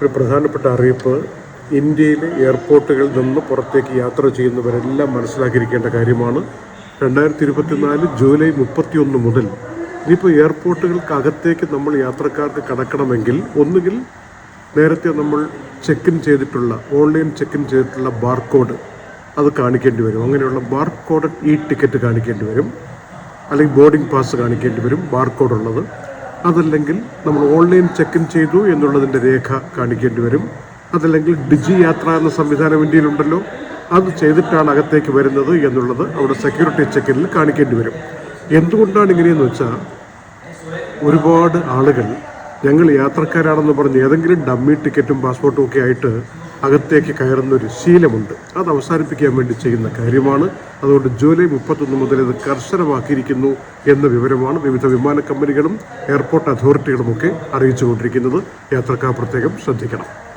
ഒരു പ്രധാനപ്പെട്ട അറിയിപ്പ് ഇന്ത്യയിലെ എയർപോർട്ടുകളിൽ നിന്ന് പുറത്തേക്ക് യാത്ര ചെയ്യുന്നവരെല്ലാം മനസ്സിലാക്കിയിരിക്കേണ്ട കാര്യമാണ്. രണ്ടായിരത്തി ഇരുപത്തിനാല് ജൂലൈ മുപ്പത്തിയൊന്ന് മുതൽ ഇനിയിപ്പോൾ എയർപോർട്ടുകൾക്കകത്തേക്ക് നമ്മൾ യാത്രക്കാർക്ക് കടക്കണമെങ്കിൽ ഒന്നുകിൽ നേരത്തെ നമ്മൾ ചെക്ക് ഇൻ ചെയ്തിട്ടുള്ള ഓൺലൈൻ ചെക്ക് ഇൻ ചെയ്തിട്ടുള്ള ബാർകോഡ് അത് കാണിക്കേണ്ടി വരും. അങ്ങനെയുള്ള ബാർകോഡ് ഇ ടിക്കറ്റ് കാണിക്കേണ്ടി വരും. അല്ലെങ്കിൽ ബോർഡിംഗ് പാസ് കാണിക്കേണ്ടി വരും ബാർകോഡ് ഉള്ളത്. അതല്ലെങ്കിൽ നമ്മൾ ഓൺലൈൻ ചെക്ക് ഇൻ ചെയ്തു എന്നുള്ളതിന്റെ രേഖ കാണിക്കേണ്ടി വരും. അതല്ലെങ്കിൽ ഡിജി യാത്ര എന്ന സംവിധാനം ഇന്ത്യയിലുണ്ടല്ലോ അത് ചെയ്തിട്ടാണ് അകത്തേക്ക് വരുന്നത് എന്നുള്ളത് അവിടെ സെക്യൂരിറ്റി ചെക്കിൽ കാണിക്കേണ്ടി വരും. എന്തുകൊണ്ടാണ് ഇങ്ങനെയെന്ന് വെച്ചാൽ ഒരുപാട് ആളുകൾ ഞങ്ങൾ യാത്രക്കാരാണെന്ന് പറഞ്ഞ് ഏതെങ്കിലും ഡമ്മി ടിക്കറ്റും പാസ്പോർട്ടും ഒക്കെ ആയിട്ട് അകത്തേക്ക് കയറുന്ന ഒരു ശീലമുണ്ട്. അത് അവസാനിപ്പിക്കാൻ വേണ്ടി ചെയ്യുന്ന കാര്യമാണ്. അതുകൊണ്ട് ജൂലൈ മുപ്പത്തൊന്ന് മുതൽ ഇത് കർശനമാക്കിയിരിക്കുന്നു എന്ന വിവരമാണ് വിവിധ വിമാന കമ്പനികളും എയർപോർട്ട് അതോറിറ്റികളുമൊക്കെ അറിയിച്ചുകൊണ്ടിരിക്കുന്നത്. യാത്രക്കാർ പ്രത്യേകം ശ്രദ്ധിക്കണം.